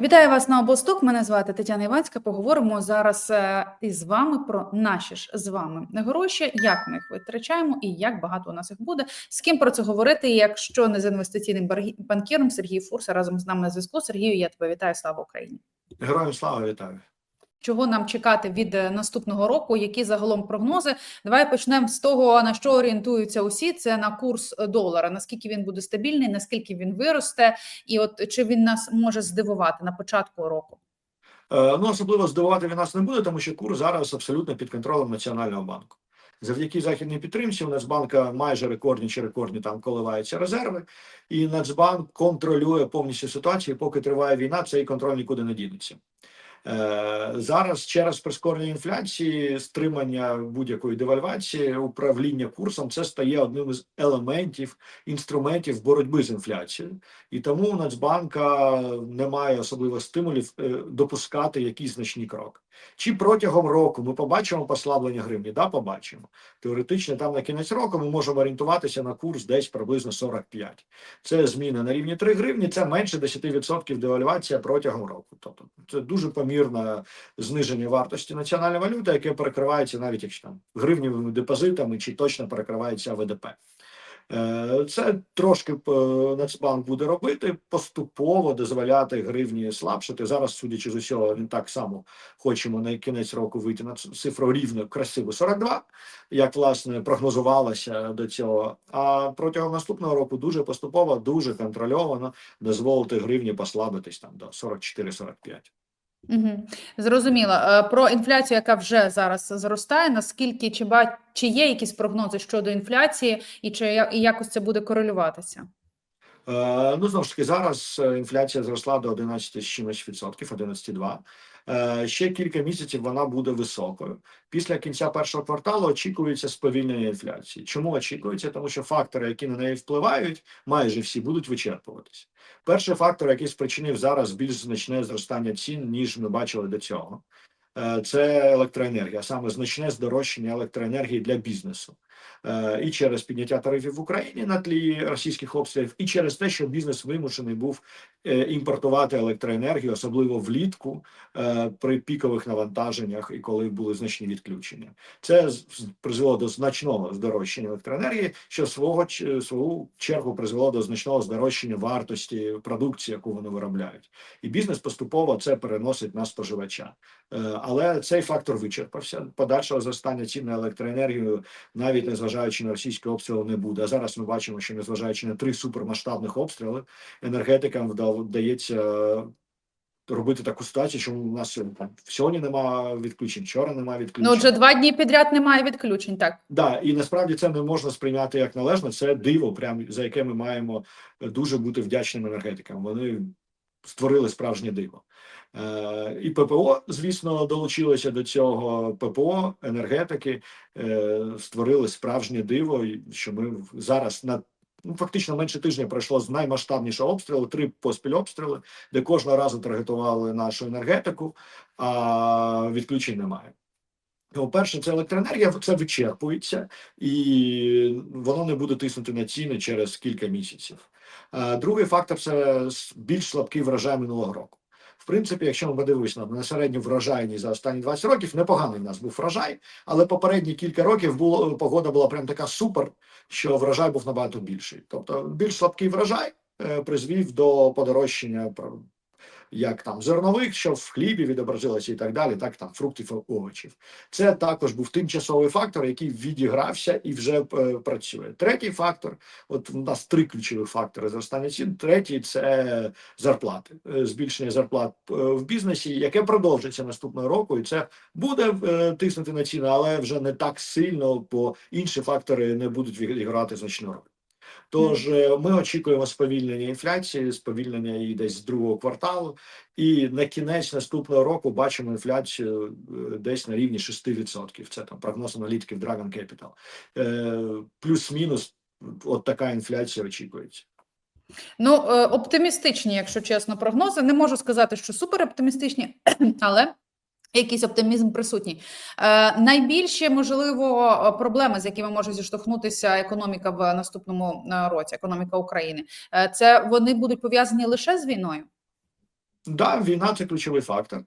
Вітаю вас на обосток. Мене звати Тетяна Іванська. Поговоримо зараз е, із вами про наші ж з вами гроші, як ми їх витрачаємо і як багато у нас їх буде. З ким про це говорити? Якщо не з інвестиційним банкіром Сергій Фурса разом з нами на зв'язку. Сергію, я тебе вітаю. Слава Україні! Героям слава вітаю. Чого нам чекати від е, наступного року? Які загалом прогнози? Давай почнемо з того, на що орієнтуються усі. Це на курс е, долара. Наскільки він буде стабільний, наскільки він виросте, і от чи він нас може здивувати на початку року? Е, Ну, особливо здивувати він нас не буде, тому що курс зараз абсолютно під контролем Національного банку. Завдяки західній підтримці у Нацбанка майже рекордні чи рекордні там коливаються резерви, і Нацбанк контролює повністю ситуацію. Поки триває війна, цей контроль нікуди не дінеться. Е, Зараз через прискорення інфляції, стримання будь-якої девальвації, управління курсом це стає одним із елементів інструментів боротьби з інфляцією. І тому Нацбанка немає особливо стимулів е, допускати якісь значні кроки. Чи протягом року ми побачимо послаблення гривні? Да, побачимо. Теоретично, там на кінець року ми можемо орієнтуватися на курс десь приблизно 45. Це зміна на рівні 3 гривні, це менше 10% девальвація протягом року. Тобто це дуже помірне зниження вартості національної валюти, яке перекривається навіть якщо там гривневими депозитами, чи точно перекривається ВДП. Е, Це трошки е, Нацбанк буде робити, поступово дозволяти гривні слабшити. Зараз, судячи з усього, він так само хочемо на кінець року вийти на цифру рівно красиву 42, як власне прогнозувалося до цього. А протягом наступного року дуже поступово, дуже контрольовано дозволити гривні послабитись там до 44-45. Угу. Зрозуміло. Е, Про інфляцію, яка вже зараз зростає, наскільки чи ба чи є якісь прогнози щодо інфляції, і чи і якось це буде корелюватися? Е, Ну, знову ж таки, зараз е, інфляція зросла до 11 з чимось відсотків, 11,2. Е, Ще кілька місяців вона буде високою. Після кінця першого кварталу очікується сповільнення інфляції. Чому очікується? Тому що фактори, які на неї впливають, майже всі будуть вичерпуватися. Перший фактор, який спричинив зараз більш значне зростання цін, ніж ми бачили до цього, е, це електроенергія, саме значне здорожчання електроенергії для бізнесу. Е, і через підняття тарифів в Україні на тлі російських обстрілів, і через те, що бізнес вимушений був е, імпортувати електроенергію, особливо влітку е, при пікових навантаженнях і коли були значні відключення. Це призвело до значного здорожчання електроенергії, що свого свою чергу призвело до значного здорожчання вартості продукції, яку вони виробляють. І бізнес поступово це переносить на споживача. Але цей фактор вичерпався. Подальшого зростання цін на електроенергію навіть незважаючи на російські обстріли, не буде. А зараз ми бачимо, що незважаючи на три супермасштабних обстріли, енергетикам вда- вдається е, робити таку ситуацію, що у нас там сьогодні немає відключень, вчора немає відключень. Ну, отже, два дні підряд немає відключень. Так Да, і насправді це не можна сприйняти як належно. Це диво, прям за яке ми маємо дуже бути вдячними енергетикам. Вони створили справжнє диво. Е, і ППО, звісно, долучилося до цього. ППО, енергетики е, створили справжнє диво, що ми зараз на ну, фактично менше тижня пройшло з наймасштабнішого обстрілу, три поспіль обстріли, де кожного разу таргетували нашу енергетику, а відключень немає. Ну, перше, це електроенергія, це вичерпується, і воно не буде тиснути на ціни через кілька місяців. Е, Другий фактор це більш слабкий врожай минулого року. В принципі, якщо ми подивимося на, середню врожайність за останні 20 років, непоганий в нас був врожай, але попередні кілька років було погода була прям така супер, що врожай був набагато більший. Тобто, більш слабкий врожай е, призвів до подорожчання як там зернових, що в хлібі відобразилося і так далі, так там фруктів овочів. Це також був тимчасовий фактор, який відігрався і вже е, працює. Третій фактор, от у нас три ключові фактори зростання цін. Третій це зарплати, Е, збільшення зарплат е, в бізнесі, яке продовжиться наступного року, і це буде тиснути на ціни, але вже не так сильно, бо інші фактори не будуть відіграти значну роль. Тож е, ми очікуємо сповільнення інфляції, сповільнення її десь з другого кварталу, і на кінець наступного року бачимо інфляцію е, десь на рівні 6%. Це там прогноз аналітиків Dragon Capital. Е, Плюс-мінус, от така інфляція очікується. ну оптимістичні, якщо чесно, прогнози. Не можу сказати, що супер оптимістичні, але якийсь оптимізм присутній. Е, найбільші, можливо, проблеми, з якими може зіштовхнутися економіка в наступному е, році, економіка України, е, це вони будуть пов'язані лише з війною. Да, війна це ключовий фактор,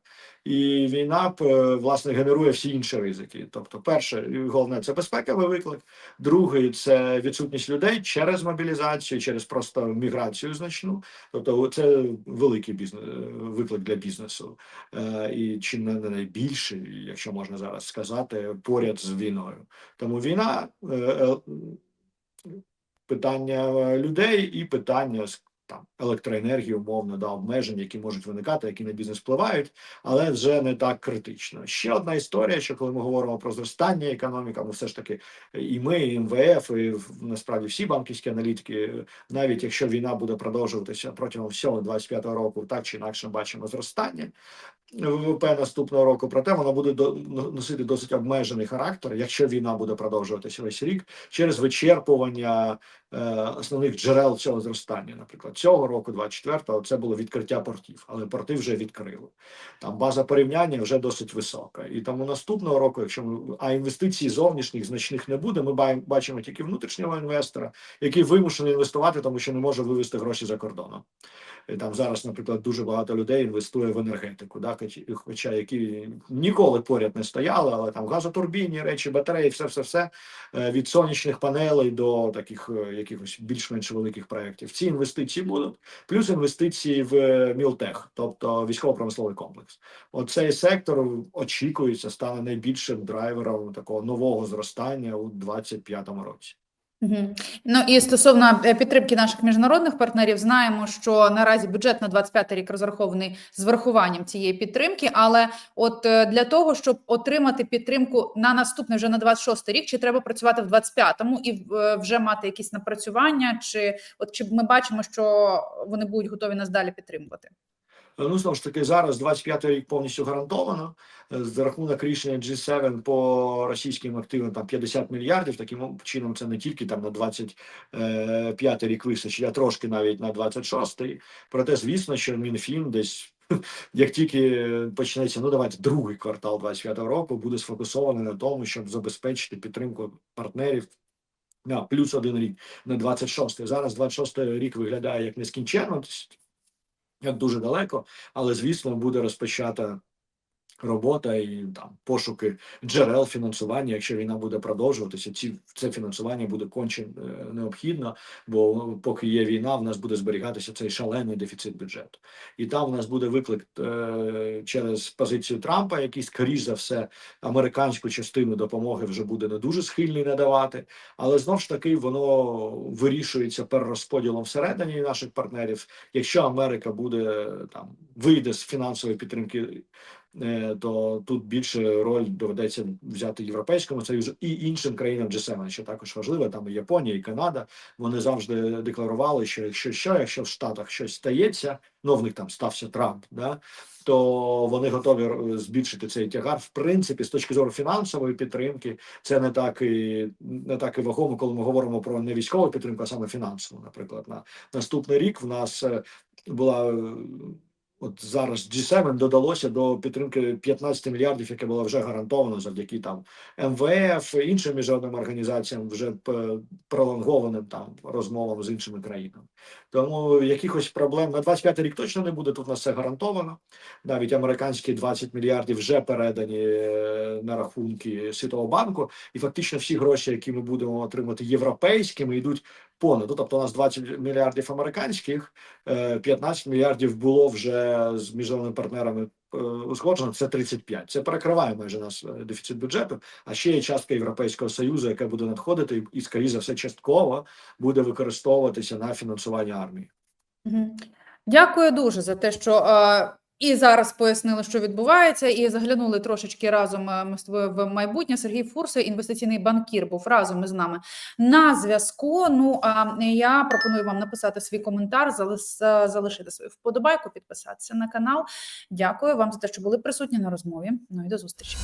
і війна власне генерує всі інші ризики. Тобто, перше, головне це безпековий виклик. Другий це відсутність людей через мобілізацію, через просто міграцію значну. Тобто, це великий бізнес виклик для бізнесу, е, і чи не найбільший, якщо можна зараз сказати, поряд з війною. Тому війна е, е, питання людей і питання там електроенергії, умовно, да, обмежень, які можуть виникати, які на бізнес впливають, але вже не так критично. Ще одна історія, що коли ми говоримо про зростання економіки, ми все ж таки і ми, і МВФ, і насправді всі банківські аналітики, навіть якщо війна буде продовжуватися протягом всього 25-го року, так чи інакше бачимо зростання. ВВП наступного року, проте вона буде носити досить обмежений характер, якщо війна буде продовжуватися весь рік, через вичерпування е, основних джерел цього зростання. Наприклад, цього року, 24-го, це було відкриття портів, але порти вже відкрили. Там база порівняння вже досить висока. І тому наступного року, якщо ми а інвестицій зовнішніх значних не буде, ми бачимо тільки внутрішнього інвестора, який вимушений інвестувати, тому що не може вивести гроші за кордоном. Там зараз, наприклад, дуже багато людей інвестує в енергетику, да, хоч- хоча які ніколи поряд не стояли, але там газотурбінні речі, батареї, все, все, все е, від сонячних панелей до таких е, якихось більш-менш великих проєктів. Ці інвестиції будуть, плюс інвестиції в е, Мілтех, тобто військово-промисловий комплекс. Оцей сектор очікується стане найбільшим драйвером такого нового зростання у 2025 році. Ну і стосовно е, підтримки наших міжнародних партнерів, знаємо, що наразі бюджет на 25 рік розрахований з врахуванням цієї підтримки. Але от е, для того, щоб отримати підтримку на наступний вже на 26 рік, чи треба працювати в 25-му і е, вже мати якісь напрацювання, чи от чи ми бачимо, що вони будуть готові нас далі підтримувати? Ну, знову ж таки, зараз 25-й рік повністю гарантовано. Е, За рахунок рішення G7 по російським активам там 50 мільярдів. Таким чином, це не тільки там на 25-й рік вистачить, а трошки навіть на 26-й. Проте, звісно, що Мінфін десь. Як тільки почнеться, ну давайте другий квартал 25-го року буде сфокусований на тому, щоб забезпечити підтримку партнерів на плюс один рік на 26-й. Зараз 26-й рік виглядає як нескінченно, дуже далеко, але звісно буде розпочата робота і там пошуки джерел фінансування. Якщо війна буде продовжуватися, ці це фінансування буде конче е, необхідно, бо поки є війна, в нас буде зберігатися цей шалений дефіцит бюджету, і там в нас буде виклик е, через позицію Трампа, який скоріш за все американську частину допомоги вже буде не дуже схильний надавати, але знов ж таки воно вирішується перерозподілом всередині наших партнерів. Якщо Америка буде там вийде з фінансової підтримки, е, то тут більше роль доведеться взяти Європейському Союзу і іншим країнам G7, що також важливо. Там і Японія, і Канада. Вони завжди декларували, що якщо що, якщо в Штатах щось стається, ну в них там стався Трамп, да. То вони готові е, збільшити цей тягар. В принципі, з точки зору фінансової підтримки, це не так і не так і вагомо, коли ми говоримо про не військову підтримку, а саме фінансову. Наприклад, на наступний рік в нас е, була е, от зараз G7 додалося до підтримки 15 мільярдів, яке було вже гарантовано завдяки там МВФ іншим міжнародним організаціям, вже пролонгованим там розмовам з іншими країнами. Тому якихось проблем на 25 рік точно не буде. Тут у нас все гарантовано. Навіть американські 20 мільярдів вже передані е, на рахунки Світового банку, і фактично всі гроші, які ми будемо отримати європейськими, йдуть понад. Ну, Тобто, у нас 20 мільярдів американських, е, 15 мільярдів було вже з міжнародними партнерами е, узгоджено. Це 35. Це перекриває майже наш е, дефіцит бюджету. А ще є частка Європейського союзу, яка буде надходити, і, і скоріше за все, частково буде використовуватися на фінансування армії. Дякую дуже за те, що е, і зараз пояснили, що відбувається, і заглянули трошечки разом е, в майбутнє. Сергій Фурсо, інвестиційний банкір, був разом із нами на зв'язку. Ну а я пропоную вам написати свій коментар, е, залишити свою вподобайку, підписатися на канал. Дякую вам за те, що були присутні на розмові. Ну і до зустрічі.